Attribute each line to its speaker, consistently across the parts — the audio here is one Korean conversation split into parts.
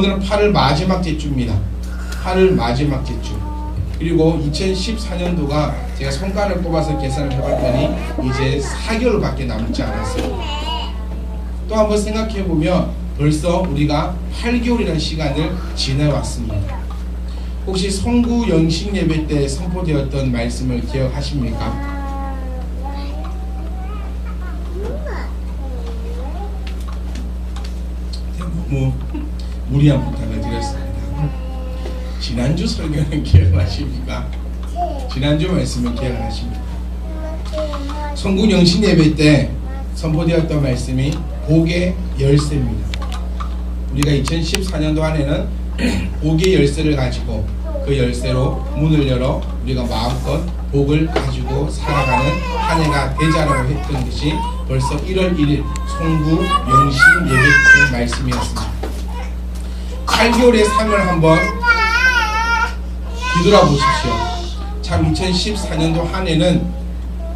Speaker 1: 오늘은 8월 마지막 제주입니다. 8월 마지막 제주. 그리고 2014년도가 제가 손가락을 뽑아서 계산을 해봤더니 이제 4개월밖에 남지 않았어요. 또 한번 생각해 보면 벌써 우리가 8개월이라는 시간을 지내왔습니다. 혹시 성구 영식 예배 때 선포되었던 말씀을 기억하십니까? 너무 무리한 부탁을 드렸습니다. 지난주 설교는 기억나십니까? 지난주 말씀을 기억하십니까? 성구 영신 예배 때 선포되었던 말씀이 복의 열쇠입니다. 우리가 2014년도 안에는 복의 열쇠를 가지고 그 열쇠로 문을 열어 우리가 마음껏 복을 가지고 살아가는 한 해가 되자라고 했던 것이 벌써 1월 1일 송구 영신 예배 때 말씀이었습니다. 8개월의 삶을 한번 뒤돌아 보십시오. 참 2014년도 한 해는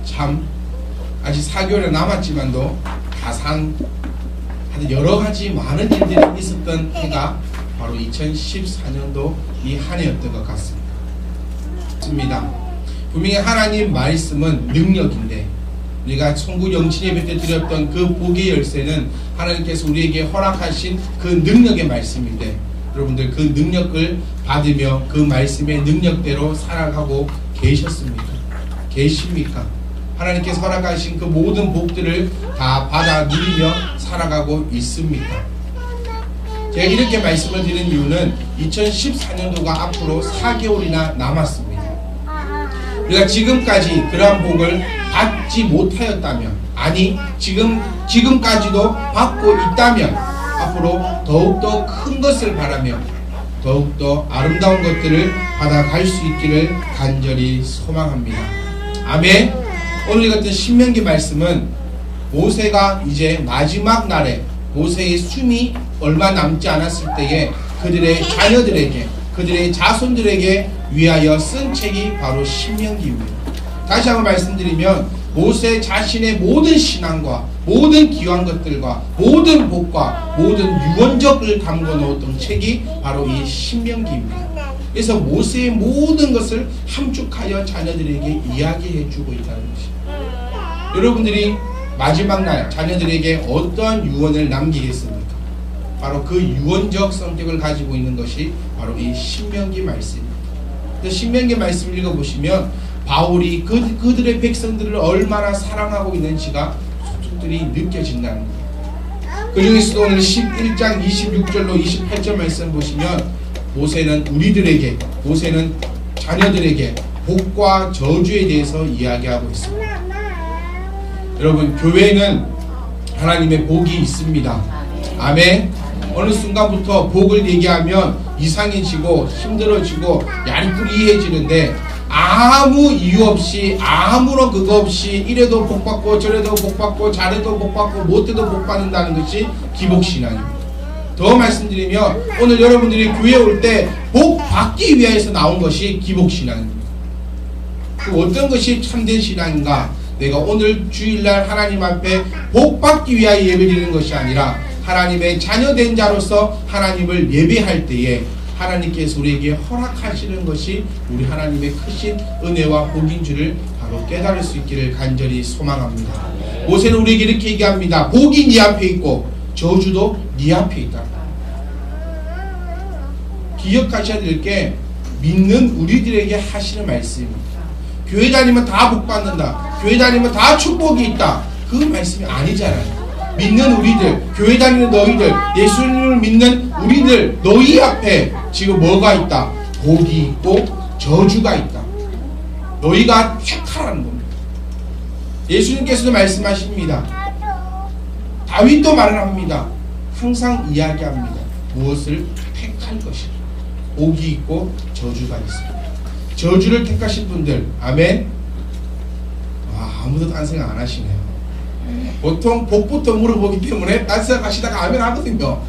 Speaker 1: 참 아직 4개월이 남았지만도 하여튼 여러 가지 많은 일들이 있었던 해가 바로 2014년도 이 한 해였던 것 같습니다. 분명히 하나님 말씀은 능력인데 우리가 천국 영신 예배 때 드렸던 그 복의 열쇠는 하나님께서 우리에게 허락하신 그 능력의 말씀인데 여러분들 그 능력을 받으며 그 말씀의 능력대로 살아가고 계셨습니까? 계십니까? 하나님께서 허락하신 그 모든 복들을 다 받아 누리며 살아가고 있습니까? 제가 이렇게 말씀을 드리는 이유는 2014년도가 앞으로 4개월이나 남았습니다. 우리가 지금까지 그러한 복을 받지 못하였다면, 아니, 지금, 지금까지도 받고 있다면, 앞으로 더욱더 큰 것을 바라며, 더욱더 아름다운 것들을 받아갈 수 있기를 간절히 소망합니다. 아멘. 오늘 같은 신명기 말씀은 모세가 이제 마지막 날에 모세의 숨이 얼마 남지 않았을 때에 그들의 자녀들에게 그들의 자손들에게 위하여 쓴 책이 바로 신명기입니다. 다시 한번 말씀드리면 모세 자신의 모든 신앙과 모든 귀한 것들과 모든 복과 모든 유언적을 담궈 놓았던 책이 바로 이 신명기입니다. 그래서 모세의 모든 것을 함축하여 자녀들에게 이야기해 주고 있다는 것입니다. 여러분들이 마지막 날 자녀들에게 어떠한 유언을 남기겠습니까? 바로 그 유언적 성격을 가지고 있는 것이 바로 이 신명기 말씀입니다. 그 신명기 말씀을 읽어보시면 바울이 그, 그들의 백성들을 얼마나 사랑하고 있는지가 속속들이 느껴진다는 거예요. 그 중에서도 오늘 11장 26절로 28절 말씀 보시면 모세는 우리들에게 모세는 자녀들에게 복과 저주에 대해서 이야기하고 있습니다. 여러분 교회는 하나님의 복이 있습니다. 아멘. 어느 순간부터 복을 얘기하면 이상해지고 힘들어지고 얄뿌리해지는데 아무 이유 없이 아무런 그거 없이 이래도 복 받고 저래도 복 받고 잘해도 복 받고 못해도 복 받는다는 것이 기복 신앙입니다. 더 말씀드리면 오늘 여러분들이 교회 올 때 복 받기 위해서 나온 것이 기복 신앙입니다. 그 어떤 것이 참된 신앙인가? 내가 오늘 주일날 하나님 앞에 복 받기 위하여 예배드리는 것이 아니라 하나님의 자녀된 자로서 하나님을 예배할 때에 하나님께서 우리에게 허락하시는 것이 우리 하나님의 크신 은혜와 복인 줄을 바로 깨달을 수 있기를 간절히 소망합니다. 모세는 우리에게 이렇게 얘기합니다. 복이 네 앞에 있고 저주도 네 앞에 있다. 기억하셔야 될 게 믿는 우리들에게 하시는 말씀입니다. 교회 다니면 다 복 받는다. 교회 다니면 다 축복이 있다. 그 말씀이 아니잖아요. 믿는 우리들, 교회 다니는 너희들, 예수님을 믿는 우리들, 너희 앞에 지금 뭐가 있다? 복이 있고 저주가 있다. 너희가 택하라는 겁니다. 예수님께서도 말씀하십니다. 다윗도 말을 합니다. 항상 이야기합니다. 무엇을 택할 것이다. 복이 있고 저주가 있습니다. 저주를 택하신 분들, 아멘. 와, 아무도 딴 생각 안 하시네요. 보통 복부터 물어보기 때문에 딴 생각 하시다가 아멘 하거든요.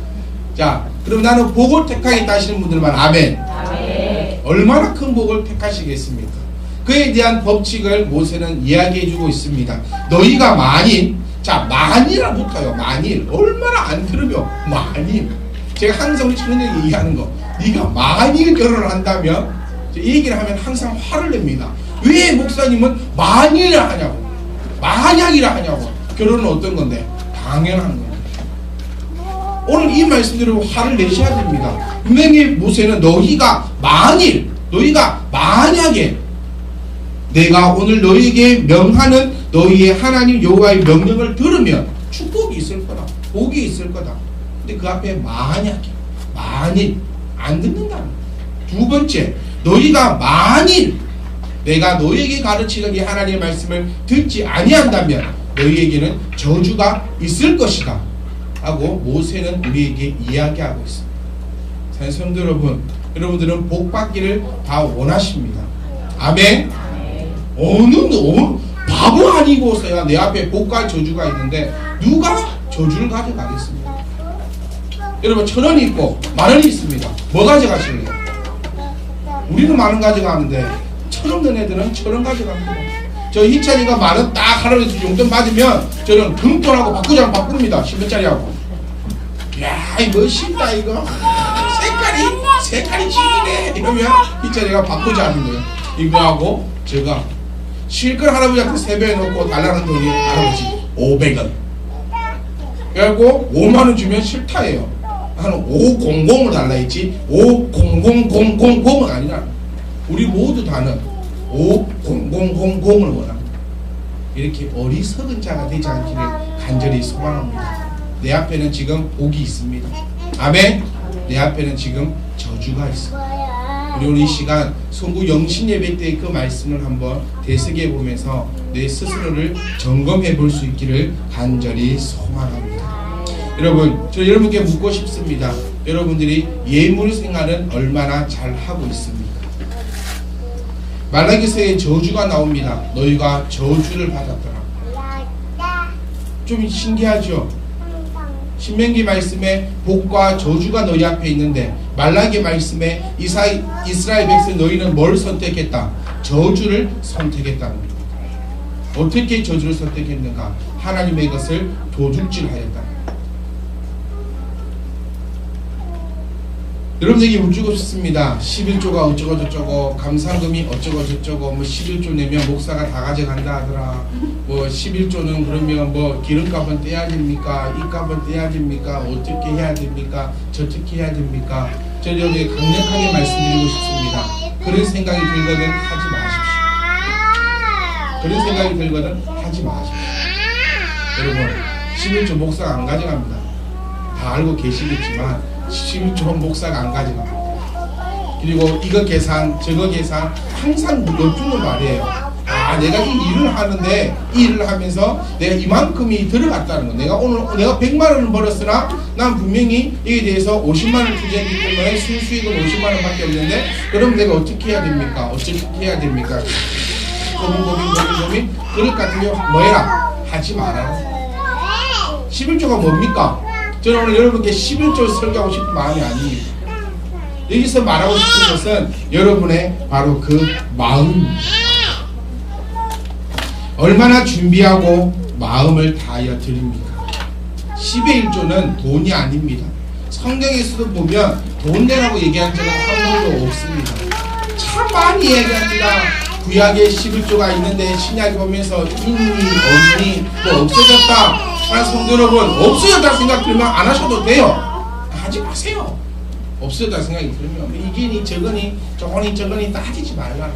Speaker 1: 자, 그럼 나는 복을 택하겠다 하시는 분들만 아멘.
Speaker 2: 아멘.
Speaker 1: 얼마나 큰 복을 택하시겠습니까? 그에 대한 법칙을 모세는 이야기해 주고 있습니다. 너희가 만일, 자, 만일을 붙어요. 만일. 얼마나 안 들으면 만일. 제가 항상 우리 청년들에게 얘기하는 거 네가 만일 결혼을 한다면 이 얘기를 하면 항상 화를 냅니다. 왜 목사님은 만일을 하냐고 만약이라 하냐고 결혼은 어떤 건데 당연한 겁니다. 오늘 이 말씀대로 화를 내셔야 됩니다. 분명히 모세는 너희가 만일 너희가 만약에 내가 오늘 너희에게 명하는 너희의 하나님 여호와의 명령을 들으면 축복이 있을 거다. 복이 있을 거다. 근데 그 앞에 만약에 만일 안 거예요. 두 번째 너희가 만일 내가 너희에게 가르치는 이 하나님의 말씀을 듣지 아니한다면 너희에게는 저주가 있을 것이다. 하고 모세는 우리에게 이야기하고 있습니다. 사랑하는 여러분, 여러분들은 복 받기를 다 원하십니다. 아멘. 어느 너 바보 아니고서야 내 앞에 복과 저주가 있는데 누가 저주를 가져가겠습니까? 여러분 천 원이 있고 만 원이 있습니다. 뭐 가져가실래요? 우리는 만 원 가져가는데 천 없는 애들은 천 원 가져갑니다. 저 희찬이가 만원 딱 하루에서 용돈 받으면 저는 금돈하고 바꾸자면 바꿉니다. 10원짜리하고. 야, 이거 멋있다 이거. 색깔이 색깔이 지기네 이러면 희찬이가 바꾸자 하는 거예요. 이거하고 제가 실컷 할아버지한테 세배해 놓고 달라는 돈이 할아버지 500원. 그래갖고 5만 원 주면 싫다예요. 한 500을 달라 했지 5000000은 아니라 우리 모두 다는 50000을 원합니다. 이렇게 어리석은 자가 되지 않기를 간절히 소망합니다. 내 앞에는 지금 복이 있습니다. 아멘. 내 앞에는 지금 저주가 있습니다. 우리 오늘 이 시간 송구 영신 예배 때 그 말씀을 한번 되새겨 보면서 내 스스로를 점검해 볼 수 있기를 간절히 소망합니다. 여러분, 저 여러분께 묻고 싶습니다. 여러분들이 예물 생활은 얼마나 잘 하고 있습니까? 말라기서의 저주가 나옵니다. 너희가 저주를 받았더라. 좀 신기하죠? 신명기 말씀에 복과 저주가 너희 앞에 있는데 말라기 말씀에 이사, 이스라엘 백성 너희는 뭘 선택했다? 저주를 선택했다는 겁니다. 어떻게 저주를 선택했는가? 하나님의 것을 도둑질하였다. 여러분에게 묻고 싶습니다. 11조가 어쩌고 저쩌고 감사금이 어쩌고 저쩌고 뭐 11조 내면 목사가 다 가져간다 하더라. 뭐 11조는 그러면 뭐 기름값은 떼야 됩니까? 이값은 떼야 됩니까? 어떻게 해야 됩니까? 저떻게 해야 됩니까? 저 여기 강력하게 말씀드리고 싶습니다. 그런 생각이 들거든 하지 마십시오. 그런 생각이 들거든 하지 마십시오. 여러분 11조 목사가 안 가져갑니다. 다 알고 계시겠지만 11조 목사가 안 가져갑니다. 그리고 이거 계산 저거 계산 항상 엿주는 말이에요. 아 내가 이 일을 하는데 이 일을 하면서 내가 이만큼이 들어갔다는 거. 내가 오늘 내가 100만 원을 벌었으나 난 분명히 이에 대해서 50만 원을 투자했기 때문에 순수익은 50만 원밖에 없는데 그럼 내가 어떻게 해야 됩니까? 어떻게 해야 됩니까? 고민 고민 고민 고민 그릇 같은 경우 뭐해라 하지 마라. 11조가 뭡니까? 저는 오늘 여러분께 11조를 설교하고 싶은 마음이 아니에요. 여기서 말하고 싶은 것은 여러분의 바로 그 마음입니다. 얼마나 준비하고 마음을 다하여 드립니까? 10의 1조는 돈이 아닙니다. 성경에서도 보면 돈 내라고 얘기한 적은 한 번도 없습니다. 참 많이 얘기합니다. 구약에 11조가 있는데 신약에 보면서 있니 없니 뭐 없어졌다 하는 성도 여러분 없어졌다 생각 들면 안 하셔도 돼요. 하지 마세요. 없어졌다 생각이 들면 뭐 이게니 저거니 저거니 저거니 따지지 말라.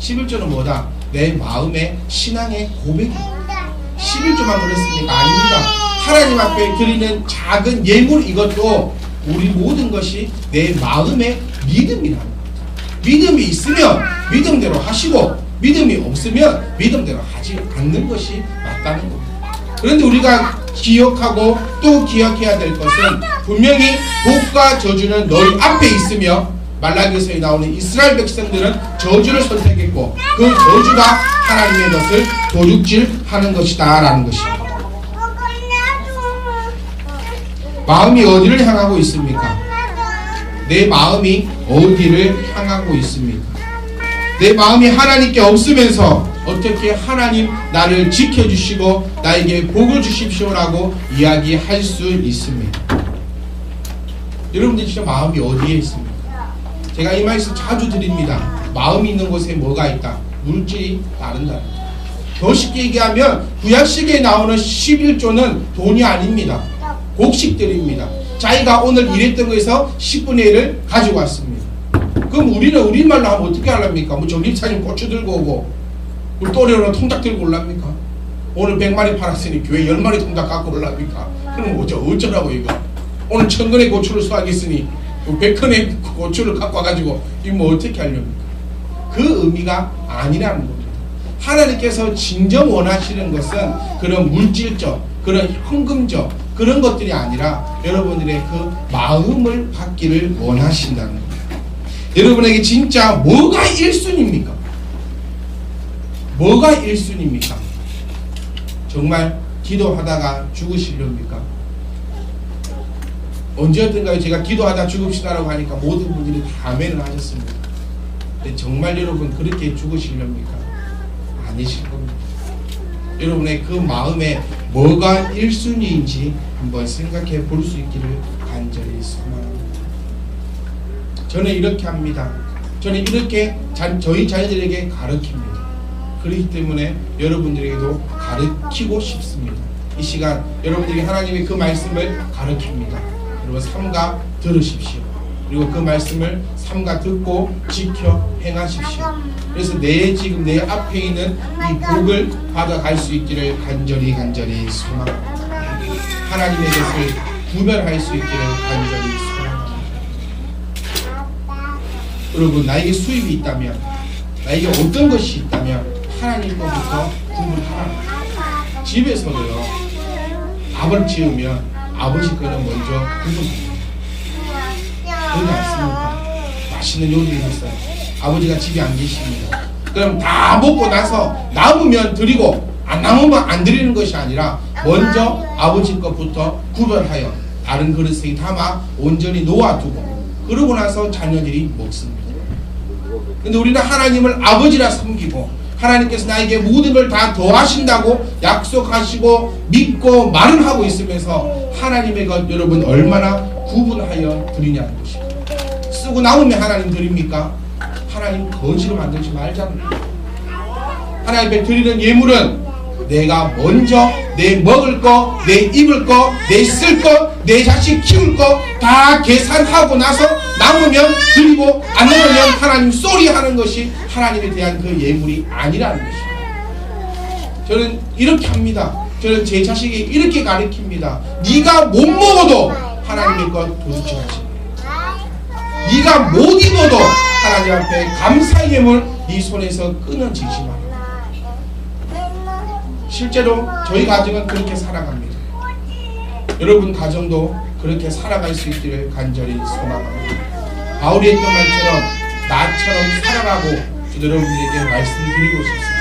Speaker 1: 11조는 뭐다? 내 마음의 신앙의 고백입니다. 11조만 그랬습니까? 아닙니다. 하나님 앞에 드리는 작은 예물 이것도 우리 모든 것이 내 마음의 믿음이라는 겁니다. 믿음이 있으면 믿음대로 하시고 믿음이 없으면 믿음대로 하지 않는 것이 맞다는 겁니다. 그런데 우리가 기억하고 또 기억해야 될 것은 분명히 복과 저주는 너희 앞에 있으며 말라기서에 나오는 이스라엘 백성들은 저주를 선택했고 그 저주가 하나님의 것을 도둑질하는 것이다 라는 것입니다. 마음이 어디를 향하고 있습니까? 내 마음이 어디를 향하고 있습니까? 내 마음이 하나님께 없으면서 어떻게 하나님 나를 지켜주시고 나에게 복을 주십시오라고 이야기할 수 있습니다. 여러분들 진짜 마음이 어디에 있습니까? 제가 이 말씀 자주 드립니다. 마음이 있는 곳에 뭐가 있다? 물질이 따른다. 더 쉽게 얘기하면 구약시계에 나오는 11조는 돈이 아닙니다. 곡식들입니다. 자기가 오늘 일했던 거에서 10분의 1을 가지고 왔습니다. 그럼 우리는 우리말로 하면 어떻게 하랍니까? 뭐 전립사님 고추 들고 오고 우리 또래로는 통닭 들고 올랍니까? 오늘 100마리 팔았으니 교회 10마리 통닭 갖고 올랍니까? 그럼 어쩌, 어쩌라고 이거 오늘 천근의 고추를 수확했으니 100근의 고추를 갖고 와가지고 이거 뭐 어떻게 하렵니까? 그 의미가 아니라는 겁니다. 하나님께서 진정 원하시는 것은 그런 물질적, 그런 현금적 그런 것들이 아니라 여러분들의 그 마음을 받기를 원하신다는 겁니다. 여러분에게 진짜 뭐가 1순위입니까? 뭐가 1순위입니까? 정말 기도하다가 죽으시렵니까? 언제였던가요? 제가 기도하다 죽읍시다라고 하니까 모든 분들이 다 아멘을 하셨습니다. 근데 정말 여러분 그렇게 죽으시렵니까? 아니실 겁니다. 여러분의 그 마음에 뭐가 1순위인지 한번 생각해 볼 수 있기를 간절히 소망합니다. 저는 이렇게 합니다. 저는 이렇게 자, 저희 자녀들에게 가르칩니다. 그렇기 때문에 여러분들에게도 가르치고 싶습니다. 이 시간 여러분들이 하나님의 그 말씀을 가르칩니다. 여러분 삼가 들으십시오. 그리고 그 말씀을 삼가 듣고 지켜 행하십시오. 그래서 내 지금 내 앞에 있는 이 복을 받아갈 수 있기를 간절히 간절히 소망합니다. 하나님의 것을 구별할 수 있기를 간절히 소망합니다. 여러분 나에게 수입이 있다면 나에게 어떤 것이 있다면 하나님 것부터 구분하라. 집에서도요 밥을 지으면 아버지 거는 먼저 구분합니다. 그러지 않습니까? 맛있는 요리를 했어요. 아버지가 집에 안 계십니다. 그럼 다 먹고 나서 남으면 드리고 안 남으면 안 드리는 것이 아니라 먼저 아버지 것부터 구별하여 다른 그릇에 담아 온전히 놓아두고 그러고 나서 자녀들이 먹습니다. 근데 우리는 하나님을 아버지라 섬기고 하나님께서 나에게 모든 걸 다 더하신다고 약속하시고 믿고 말을 하고 있으면서 하나님의 것 여러분 얼마나 구분하여 드리냐는 것입니다. 쓰고 남으면 하나님 드립니까? 하나님 거지로 만들지 거예요. 하나님께 드리는 예물은 내가 먼저 내 먹을 거, 내 입을 거, 내 쓸 거, 내 자식 키울 거 다 계산하고 나서 남으면 드리고 안 남으면 하나님 쏘리 하는 것이 하나님에 대한 그 예물이 아니라는 것입니다. 저는 이렇게 합니다. 저는 제 자식이 이렇게 가르칩니다. 네가 못 먹어도 하나님의 것 도둑질하지. 네가 못 입어도 하나님 앞에 감사의 예물 네 손에서 끊어지지 마라. 실제로 저희 가정은 그렇게 살아갑니다. 여러분 가정도 그렇게 살아갈 수 있기를 간절히 소망합니다. 바울이 했던 말처럼 나처럼 살아가고 여러분들에게 말씀드리고 싶습니다.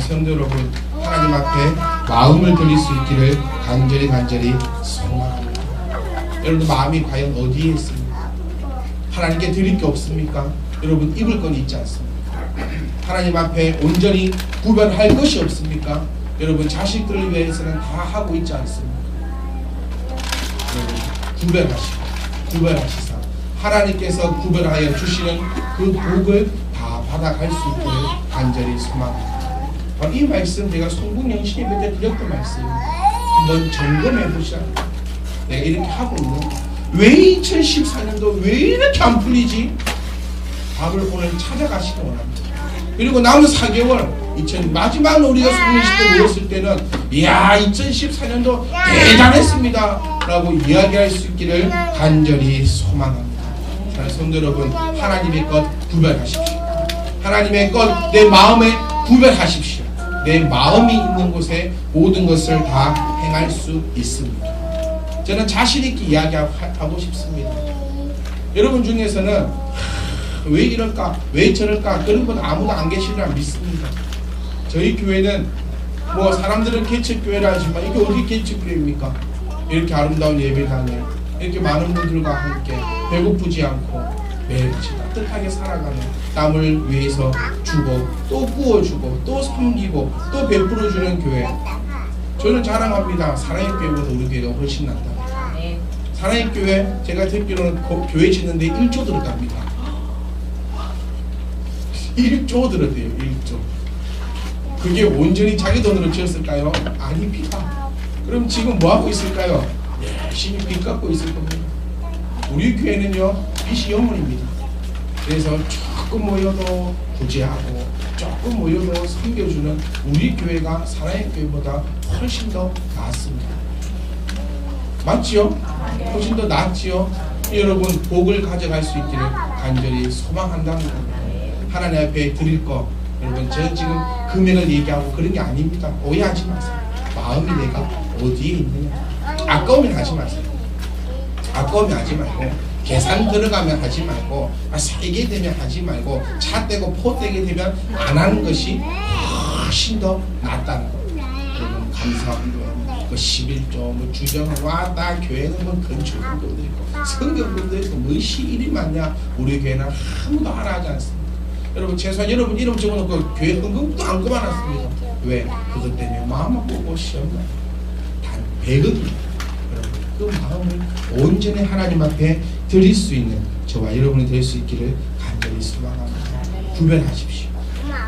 Speaker 1: 성도 여러분 하나님 앞에 마음을 드릴 수 있기를 간절히 간절히 소망합니다. 여러분 마음이 과연 어디에 있습니까? 하나님께 드릴 게 없습니까? 여러분 입을 건 있지 않습니까? 하나님 앞에 온전히 구별할 것이 없습니까? 여러분 자식들을 위해서는 다 하고 있지 않습니까? 구별하시고 구별하시사 하나님께서 구별하여 주시는 그 복을 다 받아갈 수 있기를 간절히 소망합니다. 바로 이 말씀 제가 송국영 신입 때 드렸던 말씀입니다. 한번 점검해 보시라. 내가 이렇게 하고 있는 왜 2014년도 왜 이렇게 안 풀리지? 답을 오늘 찾아가시기 원합니다. 그리고 남은 4개월 2000 마지막 우리가 때 모였을 때는 이야 2014년도 대단했습니다 라고 이야기할 수 있기를 간절히 소망합니다. 사랑하는 성도 여러분 하나님의 것 구별하십시오. 하나님의 것 내 마음에 구별하십시오. 내 마음이 있는 곳에 모든 것을 다 행할 수 있습니다. 저는 자신 있게 이야기하고 싶습니다. 여러분 중에서는 하, 왜 이럴까, 왜 저럴까 그런 분 아무도 안 계시리라 믿습니다. 저희 교회는 뭐 사람들은 개척교회라 하지만 이게 어디 개척교회입니까? 이렇게 아름다운 예배당에 이렇게 많은 분들과 함께 배고프지 않고 매일 따뜻하게 살아가는 남을 위해서 주고 또 구워주고 또 섬기고 또 베풀어주는 교회 저는 자랑합니다. 사랑의 교회보다 우리 교회가 훨씬 낫다. 사랑의 교회 제가 듣기로는 고- 교회 짓는데 1조 들어갑니다. 1조 들었대요. 1조. 그게 온전히 자기 돈으로 지었을까요? 아닙니다. 그럼 지금 뭐 하고 있을까요? 열심히 빚 갚고 있을 겁니다. 우리 교회는요 빚이 영원입니다. 그래서 조금 모여도 구제하고 조금 모여도 섬겨주는 우리 교회가 사랑의 교회보다 훨씬 더 낫습니다. 맞지요? 훨씬 더 낫지요? 여러분 복을 가져갈 수 있기를 간절히 소망한다는 겁니다. 하나님 앞에 드릴 거 여러분 저 지금 금액을 얘기하고 그런 게 아닙니다. 오해하지 마세요. 마음이 내가 어디에 있느냐 아까우면 하지 마세요. 아까우면 하지 말고 계산 들어가면 하지 말고 아, 세게 되면 하지 말고 차 떼고 포 떼게 되면 안 하는 것이 훨씬 더 낫다는 거. 여러분 감사합니다. 그 11조 뭐 주정을 왔다 교회는 뭐 건축금도 있고 성경 금도 있고 무엇이 일이 많냐 우리 교회는 아무도 하나 하지 않습니다. 여러분 최소한 여러분 이름 적어놓고 교회 헌금도 안 그만했습니다. 왜? 그것 때문에 마음 아프고 시험나 단 100억입니다. 여러분 그 마음을 온전히 하나님 앞에 드릴 수 있는 저와 여러분이 될 수 있기를 간절히 소망합니다. 구별하십시오.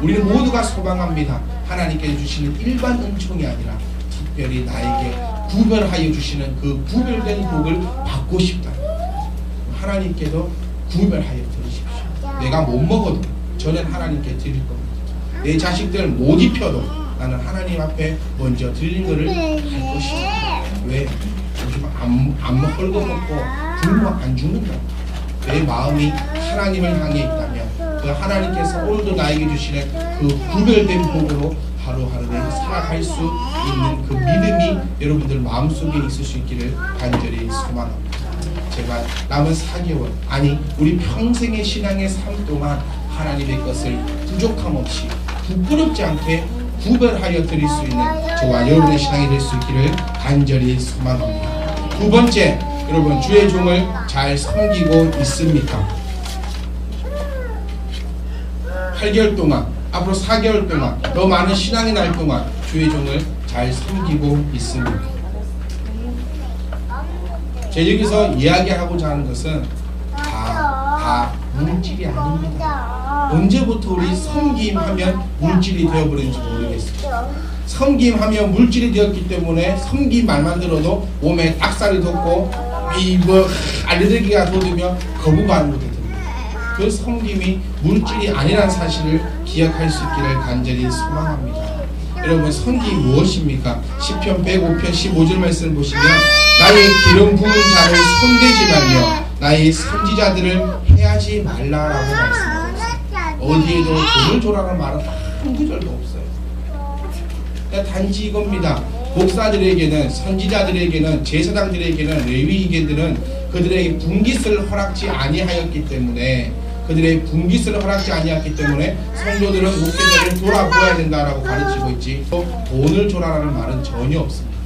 Speaker 1: 우리는 모두가 소망합니다. 하나님께서 주시는 일반 은총이 아니라 특별히 나에게 구별하여 주시는 그 구별된 복을 받고 싶다. 하나님께도 구별하여 드리십시오. 내가 못 먹어도 저는 하나님께 드릴 겁니다. 내 자식들 못 입혀도 나는 하나님 앞에 먼저 드리는 것을 할 것이다. 왜? 요즘 안, 안 헐거먹고 굶어 안 죽는다. 내 마음이 하나님을 향해 있다면 그 하나님께서 오늘도 나에게 주시는 그 구별된 복으로 하루하루 내가 살아갈 수 있는 그 믿음이 여러분들 마음속에 있을 수 있기를 간절히 소망합니다. 제가 남은 4개월 아니 우리 평생의 신앙의 삶 동안 하나님의 것을 부족함 없이 부끄럽지 않게 구별하여 드릴 수 있는 저와 여러분의 신앙이 될 수 있기를 간절히 소망합니다. 두 번째 여러분 주의 종을 잘 섬기고 있습니까? 8개월 동안 앞으로 4개월 동안 더 많은 신앙의 날 동안 주의 종을 잘 섬기고 있습니까? 제가 여기서 이야기하고자 하는 것은 다, 다 물질이 아닙니다. 언제부터 우리 섬김하면 물질이 되어버린지 모르겠어요. 섬김하면 물질이 되었기 때문에 섬김 말만 들어도 몸에 닭살이 돋고 이뭐 알레르기가 돋으면 거부반응이 됩니다. 그 섬김이 물질이 아니라는 사실을 기억할 수 있기를 간절히 소망합니다. 여러분 섬김이 무엇입니까? 시편 105편 15절 말씀을 보시면 나의 기름 부은 자를 손대지 말며 나의 선지자들을 해하지 말라라고 말씀하셨습니다. 어디에도 돈을 줘라는 말은 한 구절도 없어요. 그러니까 단지 이겁니다. 목사들에게는 선지자들에게는 제사장들에게는 레위인들은 그들에게 분깃을 허락지 아니하였기 때문에 그들의 분깃을 허락지 아니했기 때문에 성도들은 목회자를 돌아보아야 된다라고 가르치고 있지 또 돈을 줘라라는 말은 전혀 없습니다.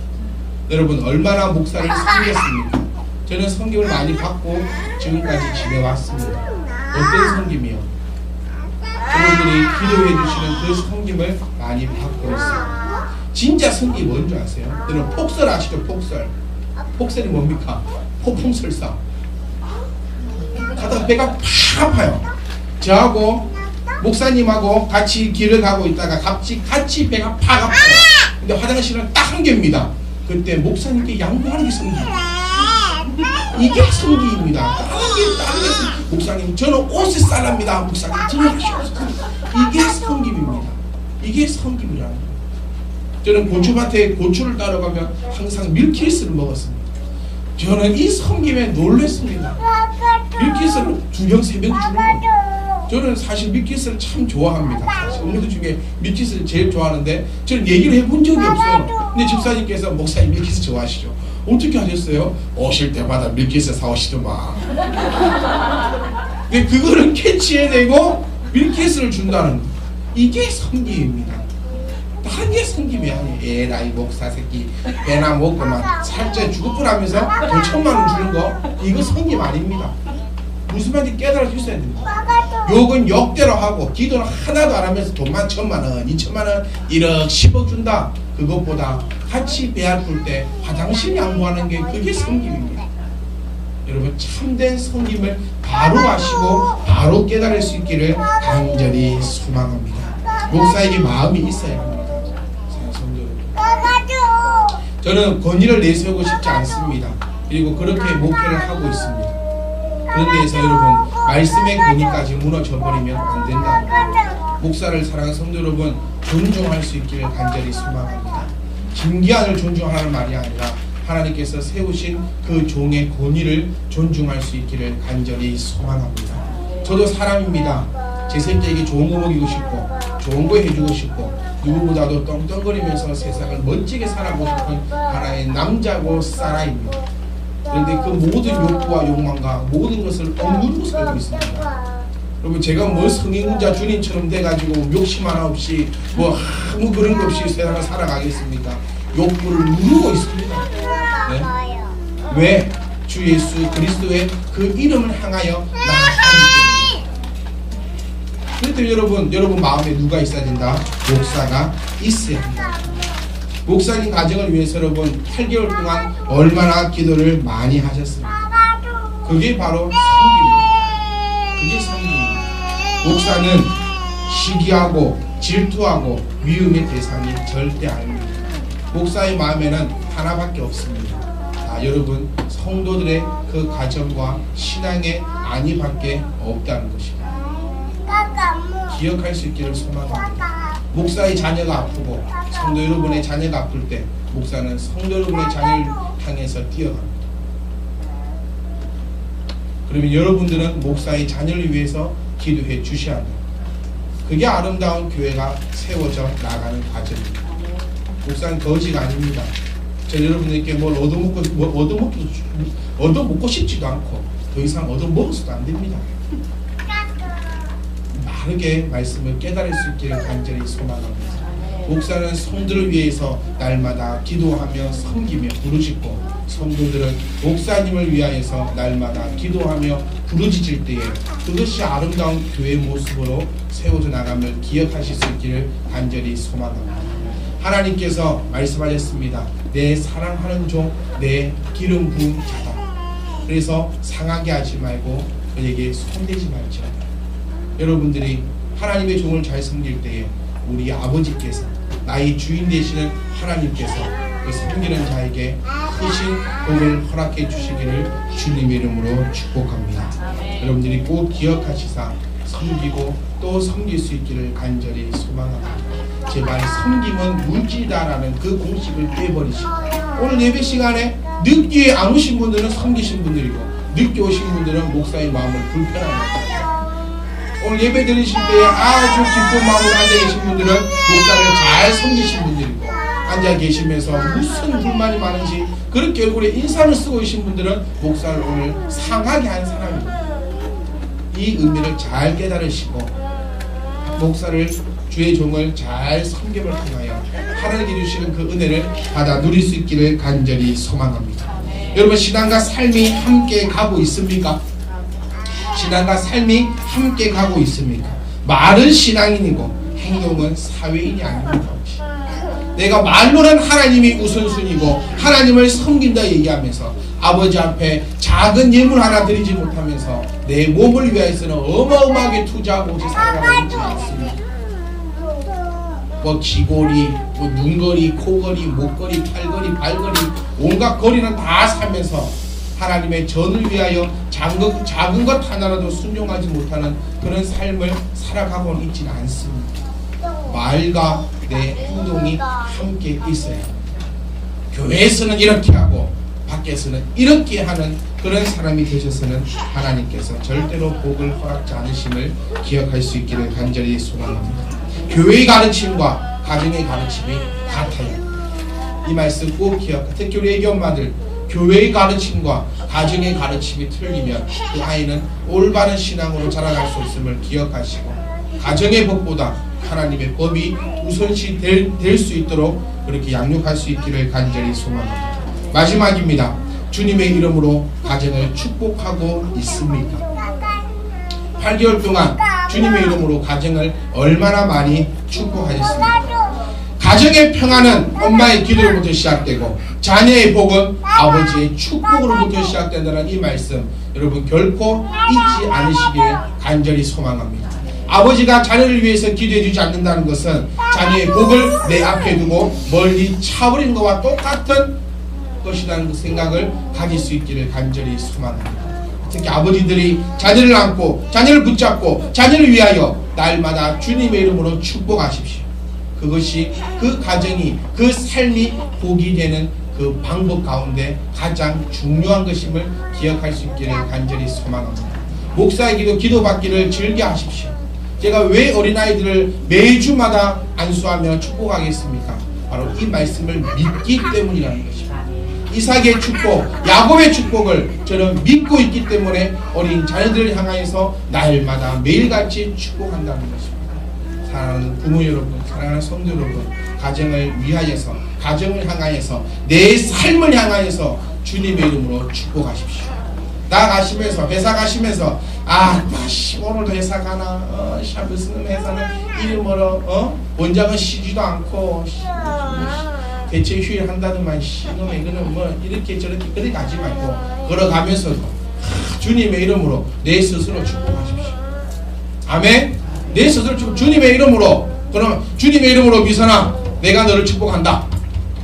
Speaker 1: 여러분 얼마나 목사를 섬겼습니까? 저는 섬김을 많이 받고 지금까지 지내왔습니다. 어떤 섬김이요? 여러분들이 기도해 주시는 그 섬김을 많이 받고 있어요. 진짜 섬김 뭔지 아세요? 여러분 폭설 아시죠? 폭설. 폭설이 뭡니까? 폭풍설사. 가다 배가 팍 아파요. 저하고 목사님하고 같이 길을 가고 있다가 같이 같이 배가 팍 아파요. 근데 화장실은 딱 한 개입니다. 그때 목사님께 양보하는 게. 이 게 섬기입니다. 다른 게 다른 게. 목사님 저는 옷을 쌀랍니다. 목사님 들어가시옵소서. 이게 섬김입니다. 이게 거예요. 저는 고추밭에 고추를 따라가면 항상 밀키스를 먹었습니다. 저는 이 섬김에 놀랐습니다. 밀키스를 두 병, 세 병 주는 거예요. 저는 사실 밀키스를 참 좋아합니다. 사실 중에 밀키스를 제일 좋아하는데 저는 얘기를 해본 적이 없어요. 근데 집사님께서 목사님 밀키스 좋아하시죠? 어떻게 하셨어요? 오실 때마다 밀키스 사오시더만. 근데 그거를 캐치해내고 밀키스를 준다는 거. 이게 섬김입니다. 다른 게 섬김이 아니에요. 에라이 목사 새끼 배나 먹고만 살쪄 죽을뻔하면서 돈 천만 원 주는 거 이거 섬김 아닙니다. 무슨 말인지 깨달아 주셔야 됩니다. 욕은 욕대로 하고 기도는 하나도 안 하면서 돈만 천만 원, 이천만 원, 1억, 10억 준다. 그것보다 같이 배 아플 때 화장실 양보하는 게 그게 섬김입니다. 여러분 참된 성김을 바로 아시고 바로 깨달을 수 있기를 간절히 소망합니다. 목사에게 마음이 있어야 합니다. 저는 권위를 내세우고 싶지 않습니다. 그리고 그렇게 목회를 하고 있습니다. 그런데에서 여러분 말씀의 권위까지 무너져 버리면 안 된다. 목사를 사랑하는 성도 여러분 존중할 수 있기를 간절히 소망합니다. 김기한을 존중하는 말이 아니라 하나님께서 세우신 그 종의 권위를 존중할 수 있기를 간절히 소망합니다. 저도 사람입니다. 제 새끼에게 좋은 거 먹이고 싶고 좋은 거 해주고 싶고 누구보다도 떵떵거리면서 세상을 멋지게 살아보고 싶은 하나의 남자고 사라입니다. 그런데 그 모든 욕구와 욕망과 모든 것을 억누르고 살고 있습니다. 여러분 제가 뭐 성인자 주님처럼 돼가지고 욕심 하나 없이 뭐 아무 그런 거 없이 세상을 살아가겠습니까? 욕구를 누르고 있습니다. 네? 왜? 주 예수 그리스도의 그 이름을 향하여 나아가기 때문에. 그래도 여러분, 여러분 마음에 누가 있어야 된다? 목사가 있어야 한다. 목사님 가정을 위해서 여러분 8개월 동안 얼마나 기도를 많이 하셨습니까? 그게 바로 성김입니다. 그게 성김입니다. 목사는 시기하고 질투하고 미움의 대상이 절대 아닙니다. 목사의 마음에는 하나밖에 없습니다. 아, 여러분 성도들의 그 가정과 신앙의 안위밖에 없다는 것입니다. 기억할 수 있기를 소망합니다. 목사의 자녀가 아프고 성도 여러분의 자녀가 아플 때 목사는 성도 여러분의 자녀를 향해서 뛰어갑니다. 그러면 여러분들은 목사의 자녀를 위해서 기도해 주셔야 합니다. 그게 아름다운 교회가 세워져 나가는 과정입니다. 목사는 거지가 아닙니다. 저 여러분들께 뭘 얻어먹고 뭐 얻어먹고 얻어먹고 싶지도 않고 더 이상 얻어먹어서도 안 됩니다. 바르게 말씀을 깨달을 수 있기를 간절히 소망합니다. 목사는 성도를 위해서 날마다 기도하며 섬기며 부르짖고 성도들은 목사님을 위하여서 날마다 기도하며 부르짖을 때에 그것이 아름다운 교회 모습으로 세워져 나감을 기억하실 수 있기를 간절히 소망합니다. 하나님께서 말씀하셨습니다. 내 사랑하는 종, 내 기름 부은 자다. 그래서 상하게 하지 말고 그에게 손대지 말지어다. 여러분들이 하나님의 종을 잘 섬길 때에 우리 아버지께서 나의 주인 되시는 하나님께서 그 섬기는 자에게 크신 복을 허락해 주시기를 주님의 이름으로 축복합니다. 여러분들이 꼭 기억하시사 섬기고 또 섬길 수 있기를 간절히 소망합니다. 제발 섬김은 물질이다라는 그 공식을 깨버리시고 오늘 예배 시간에 늦게 안 오신 분들은 섬기신 분들이고 늦게 오신 분들은 목사의 마음을 불편하게 합니다. 오늘 예배 드리실 때 아주 기쁜 마음으로 앉아 계신 분들은 목사를 잘 섬기신 분들이고 앉아 계시면서 무슨 불만이 많은지 그렇게 얼굴에 인상을 쓰고 계신 분들은 목사를 오늘 상하게 한 사람입니다. 이 의미를 잘 깨달으시고 목사를 주의 종을 잘 섬김을 통하여 하나님께 주시는 그 은혜를 받아 누릴 수 있기를 간절히 소망합니다. 여러분 신앙과 삶이 함께 가고 있습니까? 신앙과 삶이 함께 가고 있습니까? 말은 신앙인이고 행동은 사회인이 아닙니다. 혹시. 내가 말로는 하나님이 우선순위고 하나님을 섬긴다 얘기하면서 아버지 앞에 작은 예물 하나 드리지 못하면서 내 몸을 위해서는 어마어마하게 투자하고 혹시 살아가고 있지 않습니다. 뭐 귀걸이, 뭐 눈걸이, 코걸이, 목걸이, 팔걸이, 발걸이 온갖 거리는 다 사면서 하나님의 전을 위하여 작은, 작은 것 하나라도 순종하지 못하는 그런 삶을 살아가고는 있지는 않습니다. 말과 내 행동이 함께 있어야. 교회에서는 이렇게 하고 밖에서는 이렇게 하는 그런 사람이 되셔서는 하나님께서 절대로 복을 허락지 않으심을 기억할 수 있기를 간절히 소망합니다. 교회의 가르침과 가정의 가르침이 같아요. 이 말씀 꼭 기억. 특히 우리 애기 엄마들 교회의 가르침과 가정의 가르침이 틀리면 그 아이는 올바른 신앙으로 자라갈 수 없음을 기억하시고 가정의 법보다 하나님의 법이 우선시 될 수 있도록 그렇게 양육할 수 있기를 간절히 소망합니다. 마지막입니다. 주님의 이름으로 가정을 축복하고 있습니까? 8개월 동안 주님의 이름으로 가정을 얼마나 많이 축복하셨습니까? 가정의 평안은 엄마의 기도로부터 시작되고 자녀의 복은 아버지의 축복으로부터 시작된다는 이 말씀 여러분 결코 잊지 않으시길 간절히 소망합니다. 아버지가 자녀를 위해서 기도해 주지 않는다는 것은 자녀의 복을 내 앞에 두고 멀리 차버린 것과 똑같은 것이라는 그 생각을 가질 수 있기를 간절히 소망합니다. 특히 아버지들이 자녀를 안고 자녀를 붙잡고 자녀를 위하여 날마다 주님의 이름으로 축복하십시오. 그것이 그 가정이 그 삶이 복이 되는 그 방법 가운데 가장 중요한 것임을 기억할 수 있기를 간절히 소망합니다. 목사의 기도 기도받기를 즐겨 하십시오. 제가 왜 어린아이들을 매주마다 안수하며 축복하겠습니까? 바로 이 말씀을 믿기 때문이라는 것입니다. 이삭의 축복, 야곱의 축복을 저는 믿고 있기 때문에 어린 자녀들을 향하여서 날마다 매일같이 축복한다는 것입니다. 사랑하는 부모 여러분, 사랑하는 성도 여러분, 가정을 위하여서, 가정을 향하여서, 내 삶을 향하여서 주님의 이름으로 축복하십시오. 나가시면서, 회사 가시면서, 아, 나씨, 오늘도 회사 가나, 어, 씨, 무슨 회사는 이름으로, 어, 원장은 쉬지도 않고, 씨, 대체 휴일 한다더만, 씨, 이놈의 이거는 뭐, 이렇게 저렇게 그래 가지 말고, 걸어가면서도, 아, 주님의 이름으로 내 스스로 축복하십시오. 아멘. 내 스스로 축- 주님의 이름으로 그럼 주님의 이름으로 미선아 내가 너를 축복한다.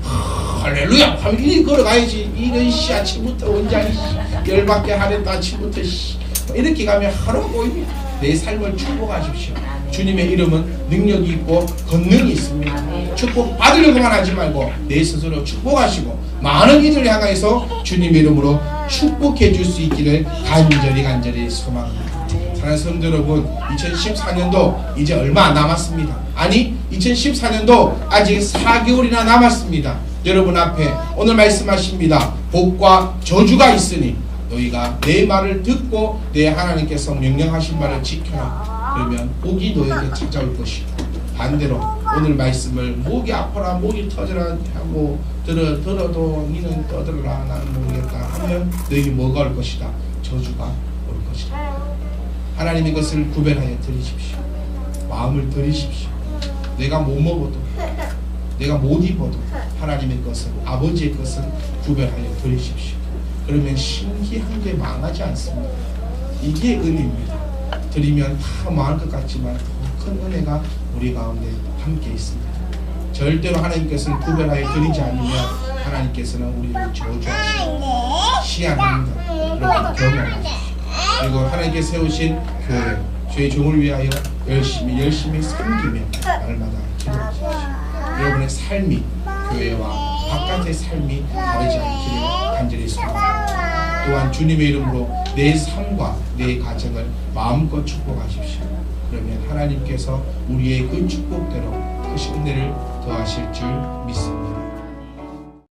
Speaker 1: 하, 할렐루야. 하면 걸어가야지. 이런 씨 아침부터 원장이 씨, 열받게 하는 아침부터 씨. 이렇게 가면 하루 보입니다. 내 삶을 축복하십시오. 주님의 이름은 능력이 있고 권능이 있습니다. 축복 받으려고만 하지 말고 내 스스로 축복하시고 많은 이들을 향해서 주님의 이름으로 축복해 줄 수 있기를 간절히 간절히 소망합니다. 사랑하는 성도 여러분, 2014년도 이제 얼마 안 남았습니다. 아니, 2014년도 아직 4개월이나 남았습니다. 여러분 앞에 오늘 말씀하십니다. 복과 저주가 있으니 너희가 내 말을 듣고 내 하나님께서 명령하신 말을 지켜라. 그러면 복이 너에게 찾아올 것이다. 반대로 오늘 말씀을 목이 아파라 목이 터져라 하고 들어 들어도 니는 떠들어라 나는 모르겠다 하면 너에게 뭐가 올 것이다 저주가 올 것이다 하나님 이것을 구별하여 드리십시오. 마음을 드리십시오. 내가 못 먹어도, 내가 못 입어도 하나님의 것은 아버지의 것은 구별하여 드리십시오. 그러면 신기한 게 망하지 않습니다. 이게 은혜입니다. 드리면 다 망할 것 같지만 더 큰 은혜가 우리 가운데 함께 있습니다. 절대로 하나님께서는 구별하여 드리지 않으면 하나님께서는 우리를 저주하시고 시한합니다. 여러분 경험하십시오. 그리고 하나님께 세우신 교회, 주의 종을 위하여 열심히 열심히 섬기며 날마다 기도하십시오. 여러분의 삶이 교회와 바깥의 삶이 다르지 않기를 간절히 소망합니다. 또한 주님의 이름으로 내 삶과 내 가정을 마음껏 축복하십시오. 그러면 하나님께서 우리의 그 축복대로 그 은혜를 더하실 줄 믿습니다.